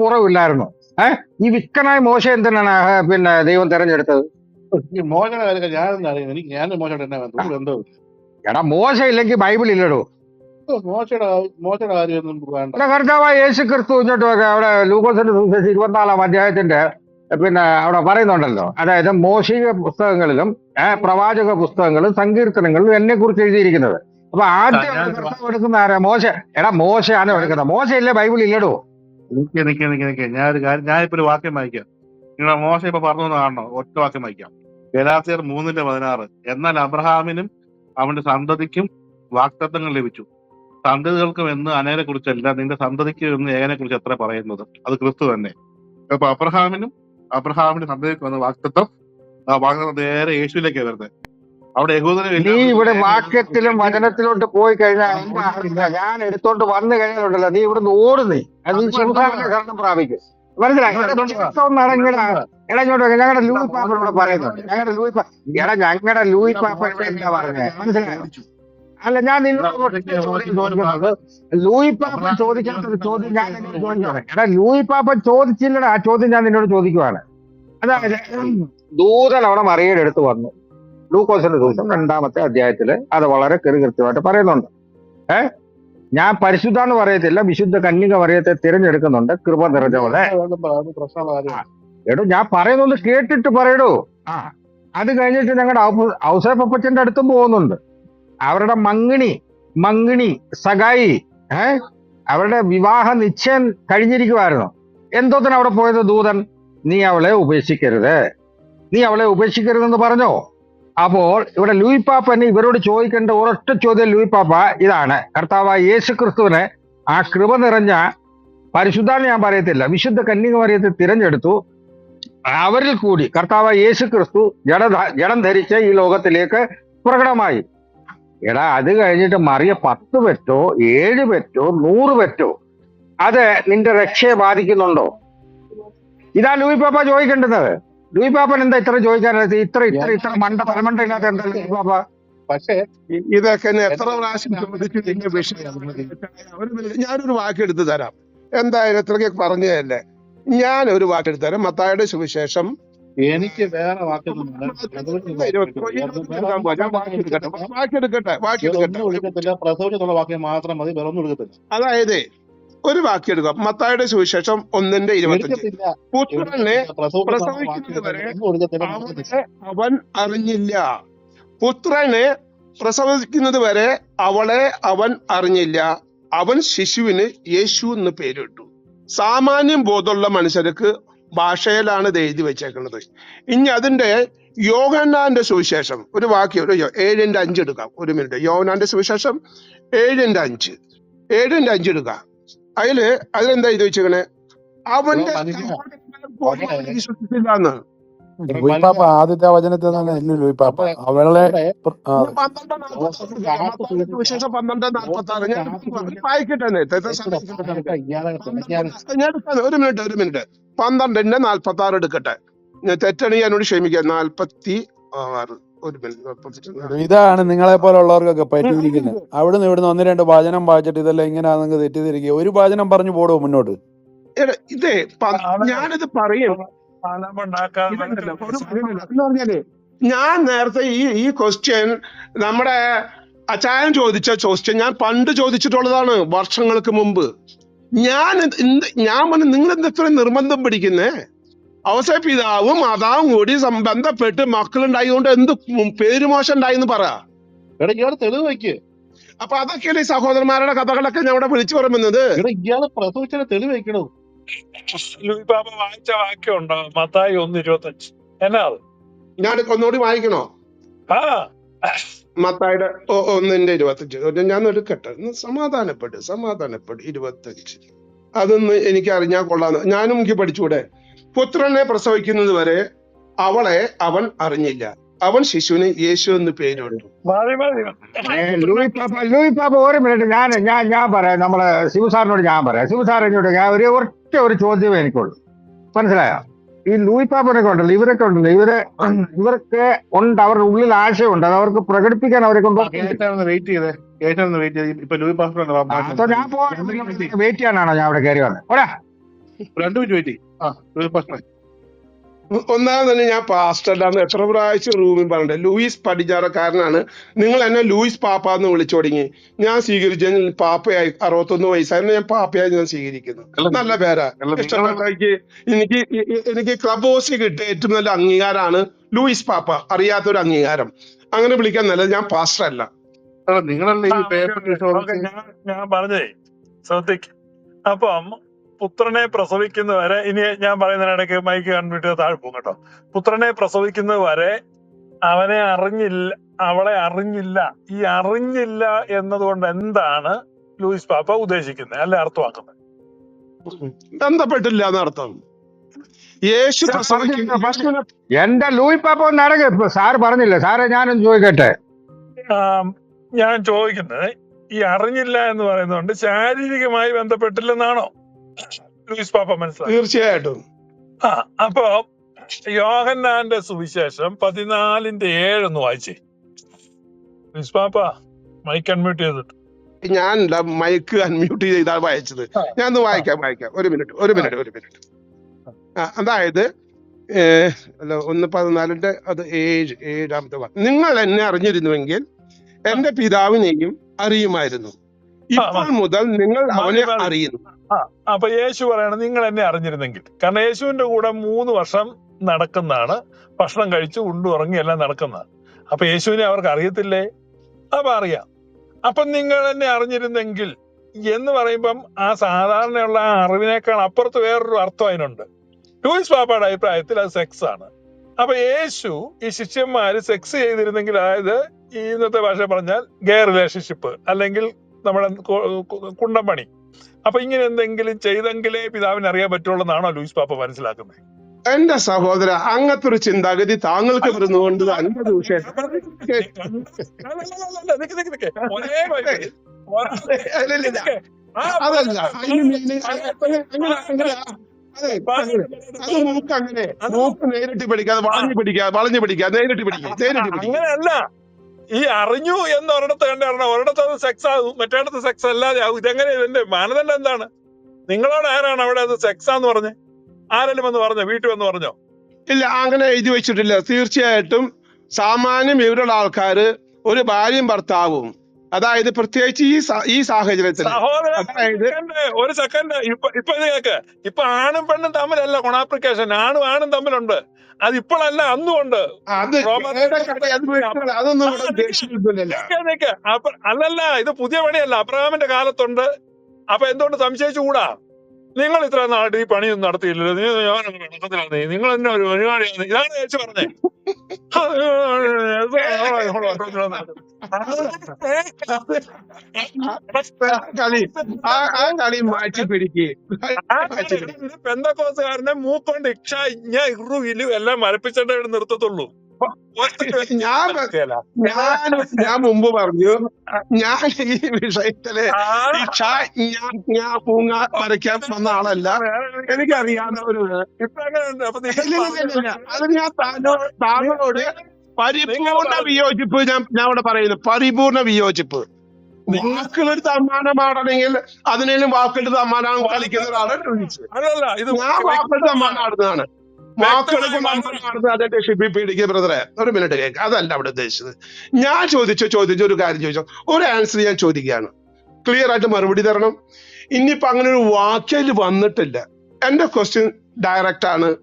കുറവില്ലായിരുന്നു. ഏഹ് ഈ വിക്കനായ മോശ എന്തിനാണ്? പിന്നെ ദൈവം തെരഞ്ഞെടുത്തത്? മോശയുടെ അറിയുന്നത്? എനിക്ക് ഞാൻ മോശയുടെ എന്നാ ബന്ധം എടാ മോശ ഇല്ലെങ്കിൽ ബൈബിൾ ഇല്ലടോ. ഇല്ല. മോശയുടെ മോശയുടെ കാര്യമൊന്നും വേണ്ട ഇവിടെ കർത്താവായ യേശു ക്രിസ്തു ഇങ്ങോട്ട് അവിടെ ലൂക്കോസിന്റെ സുവിശേഷം ഇരുപത്തിനാലാം അധ്യായത്തിന്റെ പിന്നെ അവിടെ പറയുന്നുണ്ടല്ലോ. അതായത് മോശിക പുസ്തകങ്ങളിലും പ്രവാചക പുസ്തകങ്ങളും സങ്കീർത്തനങ്ങളിലും എന്നെ കുറിച്ച് എഴുതിയിരിക്കുന്നത്. അപ്പൊ ആദ്യം എടുക്കുന്ന ആരാ? മോശ എടാ മോശയാണ് എടുക്കുന്നത്? മോശ ഇല്ലേ? ബൈബിൾ ഇല്ലടോ? നിക്ക് നിക്ക് നിക്ക് ഞാൻ ഞാനൊരു കാര്യം ഞാനിപ്പോ ഒരു വാക്യം വായിക്കാം. നിങ്ങളെ മോശം ഇപ്പൊ പറഞ്ഞു കാണണോ? ഒറ്റ വാക്യം വായിക്കാം. ഗലാത്തിയർ മൂന്നിന്റെ പതിനാറ്. എന്നാൽ അബ്രഹാമിനും അവന്റെ സന്തതിക്കും വാക്തത്വങ്ങൾ ലഭിച്ചു. സന്തതികൾക്കും എന്ന് അനേനെ കുറിച്ചല്ല നിന്റെ സന്തതിക്കും എന്ന് ഏകനെ കുറിച്ച് എത്ര പറയുന്നത്? അത് ക്രിസ്തു തന്നെ. അപ്പൊ അബ്രഹാമിനും അബ്രഹാമിന്റെ സന്തതിക്കും വന്ന വാക്തത്വം ആ വാക്തത്വം നേരെ യേശുവിലേക്കാണ് വരുന്നത്. അവിടെ നീ ഇവിടെ വാക്യത്തിലും വചനത്തിലോട്ട് പോയി കഴിഞ്ഞാൽ അറിയില്ല. ഞാൻ എടുത്തോണ്ട് വന്നു കഴിഞ്ഞാലുണ്ടല്ലോ നീ ഇവിടുന്ന് ഓടുന്നേ. അത് ശരണം പ്രാപിക്കും. മനസ്സിലായി? നടങ്ങിടാ എടാ ഇങ്ങോട്ട് വരൂ. ഞങ്ങളുടെ ലൂയി പാപ്പനോട് ഇവിടെ പറയുന്നുണ്ട് ഞങ്ങളുടെ ലൂയി എടാ ഞങ്ങളുടെ ലൂയി പാപ്പ ഇവിടെ എന്താ പറഞ്ഞത് മനസ്സിലായോ? അല്ല ഞാൻ നിന്നോട് ചോദിക്കുന്നത് ലൂയി പാപ്പൻ ചോദിക്കാത്തൊരു ചോദ്യം ഞാൻ നിന്നോട് ചോദിക്കുകയാണ് എടാ ലൂയി പാപ്പ ചോദിച്ചില്ലടാ ആ ചോദ്യം ഞാൻ നിന്നോട് ചോദിക്കുവാണ്. അതായത് ദൂതൻ അവിടെ മറിയുടെ അടുത്ത് വന്നു. ലൂക്കോസിന്റെ ദിവസം രണ്ടാമത്തെ അധ്യായത്തിൽ അത് വളരെ കൃത്യമായിട്ട് പറയുന്നുണ്ട്. ഏ? ഞാൻ പരിശുദ്ധാന്ന് പറയത്തില്ല വിശുദ്ധ കന്യക പറയത്തെ തിരഞ്ഞെടുക്കുന്നുണ്ട് കൃപ നിറഞ്ഞവളെ. എടോ ഞാൻ പറയുന്നത് കേട്ടിട്ട് പറയടോ. ആ. അത് കഴിഞ്ഞിട്ട് ഞങ്ങളുടെ ഔസേപ്പച്ചന്റെ അടുത്തും പോകുന്നുണ്ട്. അവരുടെ മങ്ങിണി മങ്ങിണി സഗായി ഏ? അവരുടെ വിവാഹ നിശ്ചയം കഴിഞ്ഞിരിക്കുമായിരുന്നു എന്തോത്തിന് അവിടെ പോയത് ദൂതൻ? നീ അവളെ ഉപേക്ഷിക്കരുത്. നീ അവളെ ഉപേക്ഷിക്കരുതെന്ന് പറഞ്ഞോ? അപ്പോൾ ഇവിടെ ലൂയി പാപ്പനെ ഇവരോട് ചോദിക്കേണ്ട ഒരൊറ്റ ചോദ്യം ലൂയി പാപ്പ ഇതാണ്. കർത്താവായ യേശു ക്രിസ്തുവിനെ ആ കൃപ നിറഞ്ഞ പരിശുദ്ധാന്ന് ഞാൻ പറയത്തില്ല വിശുദ്ധ കന്യകുമാരിയത്തെ തിരഞ്ഞെടുത്തു. അവരിൽ കൂടി കർത്താവായ യേശു ക്രിസ്തു ജഡ ജഡം ധരിച്ച് ഈ ലോകത്തിലേക്ക് പ്രകടമായി. എടാ അത് കഴിഞ്ഞിട്ട് മറിയ പത്ത് പെറ്റോ ഏഴ് പെറ്റോ നൂറ് പെറ്റോ? അത് നിന്റെ രക്ഷയെ ബാധിക്കുന്നുണ്ടോ? ഇതാ ലൂയി പാപ്പ ചോദിക്കേണ്ടത്. ലൂയി പാപ്പൻ എന്താ ഇത്ര ചോദിക്കാനത് ഇത്ര ഇത്ര ഇത്ര മണ്ട തലമണ്ട ഇല്ലാത്ത എന്താ ലൂയി പാപ്പ പക്ഷേ ഇതൊക്കെ എത്ര പ്രാവശ്യം ചോദിച്ചു വിഷയം? ഞാനൊരു വാക്കെടുത്ത് തരാം. എന്തായാലും ഇത്രയ്ക്ക് പറഞ്ഞതല്ലേ? ഞാൻ ഒരു വാക്കെടുത്ത് തരാം. മത്തായുടെ സുവിശേഷം എനിക്ക് വേറെ വാക്കെടുക്കട്ടെ വാക്കെടുക്കട്ടെ വാക്കെടുക്കട്ടെ ഒന്നും എടുക്കത്തില്ല പ്രസവിച്ചെന്നുള്ള വാക്യം മാത്രം മതി. വേറെ ഒന്നും എടുക്കത്തില്ല അതായത് ഒരു വാക്കെടുക്കാം മത്തായുടെ സുവിശേഷം ഒന്നിന്റെ ഇരുപത്തഞ്ച്. പുത്രനെ പ്രസവിക്കുന്നത് വരെ അവൻ അറിഞ്ഞില്ല. പുത്രനെ പ്രസവിക്കുന്നത് വരെ അവളെ അവൻ അറിഞ്ഞില്ല. അവൻ ശിശുവിന് യേശു എന്ന് പേരിട്ടു. സാമാന്യം ബോധമുള്ള മനുഷ്യർക്ക് ഭാഷയിലാണ് ഇത് എഴുതി വെച്ചേക്കുന്നത്. ഇനി അതിന്റെ യോഹന്നാന്റെ സുവിശേഷം. ഒരു വാക്യം ഒരു ഏഴിന്റെ അഞ്ച് എടുക്കാം. ഒരു മിനിറ്റ്. യോഹന്നാന്റെ സുവിശേഷം ഏഴിന്റെ അഞ്ച്. ഏഴിന്റെ അഞ്ച് എടുക്കാം. അതിൽ അതിലെന്താ എഴുതി വെച്ചേക്കണേ? അവന്റെ ലൂയിപ്പാപ്പ ആദ്യത്തെ വചനത്തിൽ തന്നെ ഇല്ല ലൂയിപ്പാപ്പ അവളെ പന്ത്രണ്ട് നാൽപ്പത്തി ആറ്. ഞാൻ വായിക്കട്ടെ. ഇത് ഞാൻ. ഒരു മിനിറ്റ് ഒരു മിനിറ്റ്. പന്ത്രണ്ടിന്റെ നാൽപ്പത്തി ആറ് എടുക്കട്ടെ. ഞാൻ തെറ്റാണെങ്കിൽ എന്നോട് ക്ഷമിക്കാം. നാൽപ്പത്തി ആറ്. ഒരു ഇതാണ് നിങ്ങളെ പോലുള്ളവർക്കൊക്കെ പറ്റിയിരിക്കുന്നത്. അവിടുന്ന് ഇവിടുന്ന് ഒന്ന് രണ്ട് വാചനം വായിച്ചിട്ട് ഇതെല്ലാം ഇങ്ങനെ തെറ്റിദ്ധരിക്കുക. ഒരു വാചനം പറഞ്ഞു പോടോ മുന്നോട്ട്. ഇതേ ഞാനിത് പറയും. ഞാൻ നേരത്തെ ഈ ഈ ക്വസ്റ്റ്യൻ നമ്മുടെ അച്ചായൻ ചോദിച്ച ക്വസ്റ്റ്യൻ ഞാൻ പണ്ട് ചോദിച്ചിട്ടുള്ളതാണ് വർഷങ്ങൾക്ക് മുമ്പ്. ഞാൻ ഞാൻ പറഞ്ഞു നിങ്ങൾ എന്താ നിർബന്ധം പിടിക്കുന്നേ? അവസാന പിതാവും മാതാവും കൂടി ബന്ധപ്പെട്ട് മക്കളുണ്ടായതുകൊണ്ട് എന്ത് പേരുമോശം ഉണ്ടായെന്ന് പറ. എടാ ഇയാൾ തെളിവ് വയ്ക്ക്. അപ്പൊ അതൊക്കെയാണ് ഈ സഹോദരന്മാരുടെ കഥകളൊക്കെ ഞാൻ ഇവിടെ വിളിച്ചു പറയുന്നത്? എടാ ഇയാൾ പ്രസവിച്ചത് തെളിവ് വയ്ക്കണോ. ലൂയിപ്പാപ്പ വായിച്ച വാക്യമുണ്ടോ? മത്തായി ഒന്ന് ഇരുപത്തഞ്ച്. എന്നാ അത്? ഞാൻ ഒന്നുകൂടി വായിക്കണോ? ആ. മത്തായുടെ ഒന്നിന്റെ ഇരുപത്തഞ്ച്. ഞാൻ എടുക്കട്ടെ ഒന്ന് സമാധാനപ്പെട്ട് സമാധാനപ്പെട്ട് ഇരുപത്തഞ്ച്. അതൊന്ന് എനിക്ക് അറിഞ്ഞാൽ കൊള്ളാന്ന്. ഞാനും എനിക്ക് പഠിച്ചൂടെ? പുത്രനെ പ്രസവിക്കുന്നത് വരെ അവളെ അവൻ അറിഞ്ഞില്ല. അവൻ ശിശുവിന് യേശു എന്ന് പേരുണ്ട് ലൂയി പാപ്പ ലൂയി പാപ്പ ഒരു മിനിറ്റ് ഞാൻ ഞാൻ ഞാൻ പറയാം. നമ്മളെ ശിവസാറിനോട് ഞാൻ പറയാം. ശിവ സാർ എന്നോട് ഞാൻ ഒരു ഒറ്റ ഒരു ചോദ്യമേ എനിക്കുള്ളൂ. മനസ്സിലായോ? ഈ ലൂയി പാപ്പനൊക്കെ ഉണ്ടല്ലോ ഇവരൊക്കെ ഉണ്ടല്ലോ. ഇവർ ഇവർക്ക് ഉണ്ട് അവരുടെ ഉള്ളിൽ ആശയമുണ്ട്. അത് അവർക്ക് പ്രകടിപ്പിക്കാൻ അവരെ കൊണ്ട് വെയിറ്റ് ചെയ്തേ. കേട്ടാണ് വെയിറ്റ് ചെയ്ത്. ഇപ്പൊ ലൂയി ഞാൻ വെയിറ്റ് ചെയ്യാനാണോ ഞാൻ അവിടെ കയറി വന്നത് ഓടാ രണ്ടു മിനിറ്റ് വെയിറ്റ് ആ പ്രശ്നം ഒന്നാമത് തന്നെ ഞാൻ പാസ്റ്റർ അല്ലാന്ന് എത്ര പ്രാവശ്യം റൂമിൽ പറഞ്ഞിട്ട് ലൂയിസ് പടിഞ്ഞാറക്കാരനാണ്. നിങ്ങൾ എന്നെ ലൂയിസ് പാപ്പ എന്ന് വിളിച്ചു തുടങ്ങി. ഞാൻ സ്വീകരിച്ച പാപ്പയായി അറുപത്തൊന്ന് വയസ്സായിരുന്നു. ഞാൻ പാപ്പയായി ഞാൻ സ്വീകരിക്കുന്നു. നല്ല പേരാ. ഇഷ്ടപ്പെട്ട എനിക്ക് എനിക്ക് ക്ലബ് ഹൗസിൽ കിട്ടിയ ഏറ്റവും നല്ല അംഗീകാരമാണ് ലൂയിസ് പാപ്പ. അറിയാത്തൊരു അംഗീകാരം. അങ്ങനെ വിളിക്കാൻ നല്ലത് ഞാൻ പാസ്റ്റർ അല്ല നിങ്ങളല്ലേ ഞാൻ ഞാൻ പറഞ്ഞേ ശ്രദ്ധിക്ക്. അപ്പം പുത്രനെ പ്രസവിക്കുന്നവരെ ഇനി ഞാൻ പറയുന്നതിനിടയ്ക്ക് മൈക്ക് കൺമ്യൂട്ട് താഴെ പോകും കേട്ടോ. പുത്രനെ പ്രസവിക്കുന്നത് വരെ അവനെ അറിഞ്ഞില്ല അവളെ അറിഞ്ഞില്ല. ഈ അറിഞ്ഞില്ല എന്നതുകൊണ്ട് എന്താണ് ലൂയിസ് പാപ്പ ഉദ്ദേശിക്കുന്നത്? അല്ലെ അർത്ഥമാക്കുന്നത്? ബന്ധപ്പെട്ടില്ല എന്നർത്ഥം. യേശു സാർ എന്റെ ലൂയി പാപ്പ ഇപ്പൊ സാറ് പറഞ്ഞില്ല? സാറേ ഞാനും ചോദിക്കട്ടെ? ഞാൻ ചോദിക്കുന്നത് ഈ അറിഞ്ഞില്ല എന്ന് പറയുന്നതുകൊണ്ട് ശാരീരികമായി ബന്ധപ്പെട്ടില്ലെന്നാണോ? ലൂയിസ് പാപ്പ മനസ്സിലായി തീർച്ചയായിട്ടും. ആ അപ്പോ യോഹന്നാന്റെ സുവിശേഷം പതിനാലിന്റെ ഏഴ് ഒന്ന് വായിച്ചേ. പാപ്പ മൈക്ക് അൺമ്യൂട്ട് ചെയ്തിട്ട്. ഞാൻ മൈക്ക് അൺമ്യൂട്ട് ചെയ്താൽ വായിച്ചത്. ഞാൻ ഒന്ന് വായിക്കാം വായിക്കാം. ഒരു മിനിറ്റ് ഒരു മിനിറ്റ് ഒരു മിനിറ്റ് അതായത് അല്ല ഒന്ന് പതിനാലിന്റെ അത് ഏഴ് ഏഴാമത്തെ നിങ്ങൾ എന്നെ അറിഞ്ഞിരുന്നുവെങ്കിൽ എന്റെ പിതാവിനെയും അറിയുമായിരുന്നു. ഇപ്പോൾ മുതൽ നിങ്ങൾ അവനെ അറിയുന്നു. ആ അപ്പൊ യേശു പറയണം നിങ്ങൾ എന്നെ അറിഞ്ഞിരുന്നെങ്കിൽ. കാരണം യേശുവിന്റെ കൂടെ മൂന്ന് വർഷം നടക്കുന്നതാണ്. ഭക്ഷണം കഴിച്ച് ഉണ്ടു ഉറങ്ങി എല്ലാം നടക്കുന്നതാണ്. അപ്പൊ യേശുവിനെ അവർക്ക് അറിയത്തില്ലേ? അപ്പൊ അറിയാം. അപ്പൊ നിങ്ങൾ എന്നെ അറിഞ്ഞിരുന്നെങ്കിൽ എന്ന് പറയുമ്പം ആ സാധാരണയുള്ള ആ അറിവിനേക്കാൾ അപ്പുറത്ത് വേറൊരു അർത്ഥം അതിനുണ്ട്. ലൂയിസ് പാപ്പയുടെ അഭിപ്രായത്തിൽ അത് സെക്സ് ആണ്. അപ്പൊ യേശു ഈ ശിഷ്യന്മാര് സെക്സ് ചെയ്തിരുന്നെങ്കിൽ അതായത് ഇന്നത്തെ ഭാഷ പറഞ്ഞാൽ ഗേ റിലേഷൻഷിപ്പ് അല്ലെങ്കിൽ നമ്മുടെ കുണ്ടമ്പണി അപ്പൊ ഇങ്ങനെ എന്തെങ്കിലും ചെയ്തെങ്കിലേ പിതാവിന് അറിയാൻ പറ്റുള്ളൂ എന്നാണോ ലൂയിസ് പാപ്പ മനസ്സിലാക്കുന്നത്? എന്റെ സഹോദര അങ്ങനത്തെ ഒരു ചിന്താഗതി താങ്കൾക്ക് വരുന്നുകൊണ്ട് വരുന്നതുകൊണ്ട്. ആ അതല്ല. അതെ മൂക്ക് അങ്ങനെ. മൂക്ക് നേരിട്ട് പിടിക്കാതെ വളഞ്ഞു പിടിക്കാതെ വളഞ്ഞു പിടിക്കാതെ നേരിട്ട് പിടിക്കുക നേരിട്ട് പിടിക്കുക അങ്ങനെയല്ല. ഈ അറിഞ്ഞു എന്ന് ഒരിടത്ത് കണ്ടാണ് ഒരിടത്ത് അത് സെക്സ് ആകും മറ്റേടത്ത് സെക്സ് അല്ലാതെ ആകും. ഇതെങ്ങനെ ഇതിന്റെ മാനദണ്ഡം എന്താണ്? നിങ്ങളോട് ആരാണ് അവിടെ അത് സെക്സ് ആന്ന് പറഞ്ഞ്? ആരെങ്കിലും വന്ന് പറഞ്ഞോ? വീട്ടിൽ വന്ന് പറഞ്ഞോ? ഇല്ല അങ്ങനെ എഴുതി വെച്ചിട്ടില്ല. തീർച്ചയായിട്ടും സാമാന്യം ഇവരുടെ ആൾക്കാര് ഒരു ഭാര്യയും ഭർത്താവും. അതായത് പ്രത്യേകിച്ച് ഈ ഈ സാഹചര്യത്തിൽ. ഒരു സെക്കൻഡ് ഒരു സെക്കൻഡ് ഇപ്പൊ ഇപ്പൊ ഇത് കേക്ക്. ഇപ്പൊ ആണും പെണ്ണും തമ്മിലല്ല കൊണാപ്ലിക്കേഷൻ ആണും ആണും തമ്മിലുണ്ട്. അത് ഇപ്പോഴല്ല അന്നും ഉണ്ട് അത് റോമൻ ഏതൊക്കെ അത് വിട്ടുകള. അതൊന്നും ഇവിടെ ഉദ്ദേശിക്കുന്നില്ല നിക്ക് നിക്ക് അപ്പൊ അല്ലല്ല ഇത് പുതിയ പണിയല്ല അബ്രഹാമിന്റെ കാലത്തുണ്ട് അപ്പൊ എന്തുകൊണ്ട് സംശയിച്ചുകൂടാ നിങ്ങൾ ഇത്ര നാട്ടിൽ ഈ പണിയൊന്നും നടത്തിയില്ലല്ലോ നീ ഞാൻ നടക്കത്തിലാണ് നിങ്ങൾ തന്നെ ഒരു പരിപാടിയാണ് ഇതാണ് ചേച്ചി പറഞ്ഞേ കളി ആ ആ കളി മാറ്റി പിടിക്ക് ആ മാറ്റി പിടിക്ക് ഇത് പെന്തക്കോസുകാരനെ മൂക്കൊണ്ട് ഇക്ഷ ഇഞ്ഞ ഇറു ഇലു എല്ലാം മരപ്പിച്ചിട്ടേ ഇവിടെ നിർത്തത്തുള്ളൂ. ഞാൻ ഞാൻ ഞാൻ മുമ്പ് പറഞ്ഞു ഞാൻ ഈ വിഷയത്തിൽ പൂങ്ങ വരയ്ക്കാൻ വന്ന ആളല്ല. എനിക്കറിയാവുന്നവരുണ്ട് അത് ഞാൻ താങ്കളോട് പരിപൂർണ വിയോജിപ്പ് ഞാൻ ഞാൻ ഇവിടെ പറയുന്നു. പരിപൂർണ വിയോജിപ്പ്. വാക്കുകളൊരു സമ്മാനമാണെങ്കിൽ അതിനേലും വാക്കുകളുടെ സമ്മാനം കളിക്കുന്ന ഒരാളാണ് ഞാൻ വാക്കുകളുടെ സമ്മാനം അതെന്റെ ഷിബി പീഡിക്ക് ബ്രദറെ ഒരു മിനിറ്റ് കേക്ക് അതല്ല അവിടെ ഉദ്ദേശിച്ചത്. ഞാൻ ചോദിച്ചു ചോദിച്ചു ഒരു കാര്യം ചോദിച്ചു? ഒരു ആൻസർ ഞാൻ ചോദിക്കുകയാണ്. ക്ലിയർ ആയിട്ട് മറുപടി തരണം. ഇനിയിപ്പോ അങ്ങനെ ഒരു വാക്യയിൽ വന്നിട്ടില്ല. എന്റെ ക്വസ്റ്റ്യൻ ഡയറക്റ്റ് ആണ്.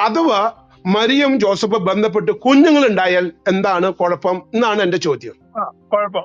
അഥവാ മരിയം ജോസഫ് ബന്ധപ്പെട്ട് കുഞ്ഞുങ്ങൾ ഉണ്ടായാൽ എന്താണ് കുഴപ്പം എന്നാണ് എന്റെ ചോദ്യം.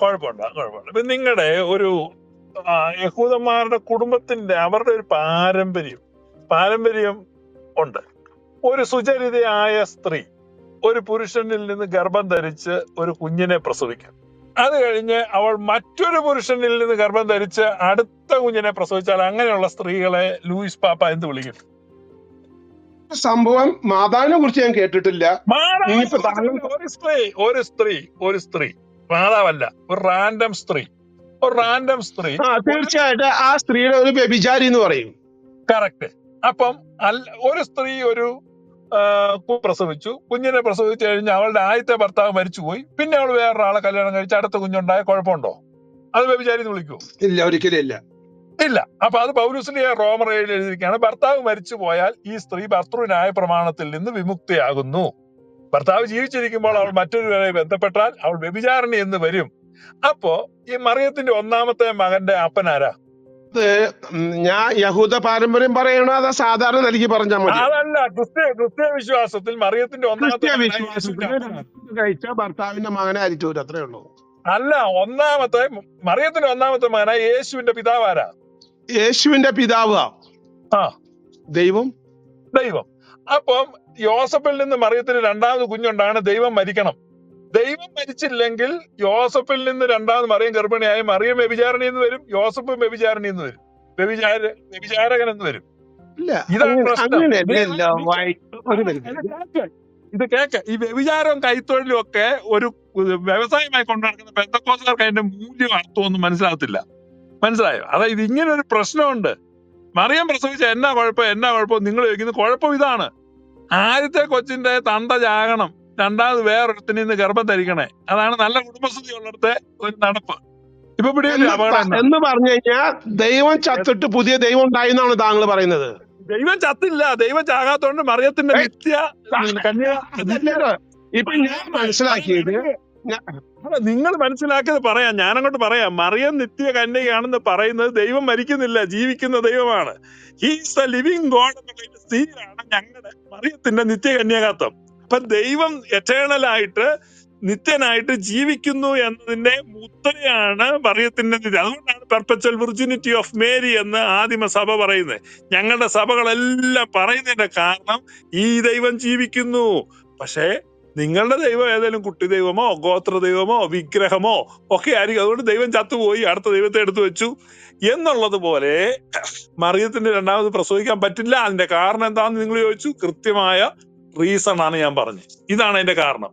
കുഴപ്പം നിങ്ങളുടെ ഒരു യഹൂദന്മാരുടെ കുടുംബത്തിന്റെ അവരുടെ ഒരു പാരമ്പര്യം പാരമ്പര്യം ഉണ്ട്. ഒരു സുചരിതയായ സ്ത്രീ ഒരു പുരുഷനിൽ നിന്ന് ഗർഭം ധരിച്ച് ഒരു കുഞ്ഞിനെ പ്രസവിക്കും. അത് കഴിഞ്ഞ് അവൾ മറ്റൊരു പുരുഷനിൽ നിന്ന് ഗർഭം ധരിച്ച് അടുത്ത കുഞ്ഞിനെ പ്രസവിച്ചാൽ അങ്ങനെയുള്ള സ്ത്രീകളെ ലൂയിസ് പാപ്പ എന്ത് വിളിക്കും? സംഭവം മാതാവിനെ കുറിച്ച് ഞാൻ കേട്ടിട്ടില്ല. ഒരു സ്ത്രീ ഒരു സ്ത്രീ ഒരു സ്ത്രീ. മാതാവല്ല ഒരു റാൻഡം സ്ത്രീ. ഒരു റാൻഡം സ്ത്രീ. തീർച്ചയായിട്ടും ആ സ്ത്രീയുടെ ഒരു വ്യഭിചാരി എന്ന് പറയും. കറക്റ്റ് അപ്പം ഒരു സ്ത്രീ ഒരു പ്രസവിച്ചു. കുഞ്ഞിനെ പ്രസവിച്ചു കഴിഞ്ഞ് അവളുടെ ആദ്യത്തെ ഭർത്താവ് മരിച്ചുപോയി. പിന്നെ അവൾ വേറൊരാളെ കല്യാണം കഴിച്ച് അടുത്ത കുഞ്ഞുണ്ടായ കുഴപ്പമുണ്ടോ? അത് വ്യഭിചാരി എന്ന് വിളിക്കൂ ഇല്ല ഒരിക്കലും ഇല്ല. ഇല്ല. അപ്പൊ അത് പൗലൂസിന്റെ റോമർ ഏഴിൽ എഴുതിയിരിക്കുകയാണ്. ഭർത്താവ് മരിച്ചു പോയാൽ ഈ സ്ത്രീ ഭർത്തൃന്യായ പ്രമാണത്തിൽ നിന്ന് വിമുക്തയാകുന്നു. ഭർത്താവ് ജീവിച്ചിരിക്കുമ്പോൾ അവൾ മറ്റൊരുവരെ ബന്ധപ്പെട്ടാൽ അവൾ വ്യഭിചാരണി എന്ന് വരും. അപ്പോ ഈ മറിയത്തിന്റെ ഒന്നാമത്തെ മകന്റെ അപ്പനാരാ ഞാൻ യഹൂദ പാരമ്പര്യം പറയണോ അതാ സാധാരണ നൽകി പറഞ്ഞാൽ മതി അതല്ല ക്രിസ്ത്യ ക്രിസ്ത്യ വിശ്വാസത്തിൽ മറിയത്തിന്റെ ഒന്നാമത്തെ കഴിച്ച ഭർത്താവിന്റെ മകനെ അരിച്ചു അത്രേ ഉള്ളൂ. അല്ല ഒന്നാമത്തെ മറിയത്തിന്റെ ഒന്നാമത്തെ മകനായ യേശുവിന്റെ പിതാവാരാ യേശുവിന്റെ പിതാവ്. ആ. ദൈവം. ദൈവം. അപ്പം യോസഫിൽ നിന്ന് മറിയത്തിന് രണ്ടാമത് കുഞ്ഞുണ്ടാണ് ദൈവം മരിക്കണം. ദൈവം മരിച്ചില്ലെങ്കിൽ യോസഫിൽ നിന്ന് രണ്ടാമത് മറിയം ഗർഭിണിയായി മറിയം വ്യഭിചാരണി എന്ന് വരും യോസഫ് വ്യഭിചാരണി എന്ന് വരും. വ്യഭിചാര വ്യഭിചാരകൻ എന്ന് വരും. ഇതാണ് പ്രശ്നം. ഇത് കേക്ക്. ഈ വ്യഭിചാരവും കൈത്തൊഴിലും ഒക്കെ ഒരു വ്യവസായമായി കൊണ്ടു നടക്കുന്ന പെന്തക്കോസുകാർക്ക് അതിന്റെ മൂല്യം അർത്ഥമൊന്നും മനസ്സിലാകത്തില്ല. മനസ്സിലായോ? അതായത് ഇങ്ങനെ ഒരു പ്രശ്നമുണ്ട്. മറിയം പ്രസവിച്ച എന്നാ കുഴപ്പം എന്നാ കുഴപ്പം? നിങ്ങൾ ചോദിക്കുന്നത് കുഴപ്പം ഇതാണ്. ആദ്യത്തെ കൊച്ചിന്റെ തന്ത ചാകണം രണ്ടാമത് വേറൊരുത്തിന് ഇന്ന് ഗർഭം ധരിക്കണേ. അതാണ് നല്ല കുടുംബസ്ഥിതി ഉള്ളിടത്തെ ഒരു നടപ്പ്. ഇപ്പൊ എന്ന് പറഞ്ഞു കഴിഞ്ഞാൽ ദൈവം ചത്തിട്ട് പുതിയ ദൈവം ഉണ്ടായി എന്നാണ് താങ്കൾ പറയുന്നത്. ദൈവം ചത്തില്ല ദൈവം ചാകാത്തോണ്ട് മറിയത്തിന്റെ നിത്യ കന്യ ഇപ്പൊ ഞാൻ മനസ്സിലാക്കിയത് നിങ്ങൾ മനസ്സിലാക്കത് പറയാം. ഞാനങ്ങോട്ട് പറയാം. മറിയം നിത്യ കന്യകയാണെന്ന് പറയുന്നത് ദൈവം മരിക്കുന്നില്ല ജീവിക്കുന്ന ദൈവമാണ്. ഹീസ് ദ ലിവിങ് ഗോഡ് സ്ഥിതിയാണ് ഞങ്ങളുടെ മറിയത്തിന്റെ നിത്യ കന്യകത്വം അപ്പൊ ദൈവം എറ്റേണൽ ആയിട്ട് നിത്യനായിട്ട് ജീവിക്കുന്നു എന്നതിന്റെ മുദ്രയാണ് മറിയത്തിന്റെ നിത്യ അതുകൊണ്ടാണ് പെർപ്പച്വൽ വിർജിനിറ്റി ഓഫ് മേരി എന്ന് ആദിമ സഭ പറയുന്നത്. ഞങ്ങളുടെ സഭകളെല്ലാം പറയുന്നതിന്റെ കാരണം ഈ ദൈവം ജീവിക്കുന്നു. പക്ഷേ നിങ്ങളുടെ ദൈവം ഏതെങ്കിലും കുട്ടി ദൈവമോ ഗോത്ര ദൈവമോ വിഗ്രഹമോ ഒക്കെ ആയിരിക്കും. അതുകൊണ്ട് ദൈവം ചത്തുപോയി അടുത്ത ദൈവത്തെ എടുത്തു വെച്ചു. എന്നുള്ളത് പോലെ മറിയത്തിന്റെ രണ്ടാമത് പ്രസവിക്കാൻ പറ്റില്ല. അതിന്റെ കാരണം എന്താണെന്ന് നിങ്ങൾ ചോദിച്ചു. കൃത്യമായ റീസൺ ആണ് ഞാൻ പറഞ്ഞത്. ഇതാണ് അതിന്റെ കാരണം.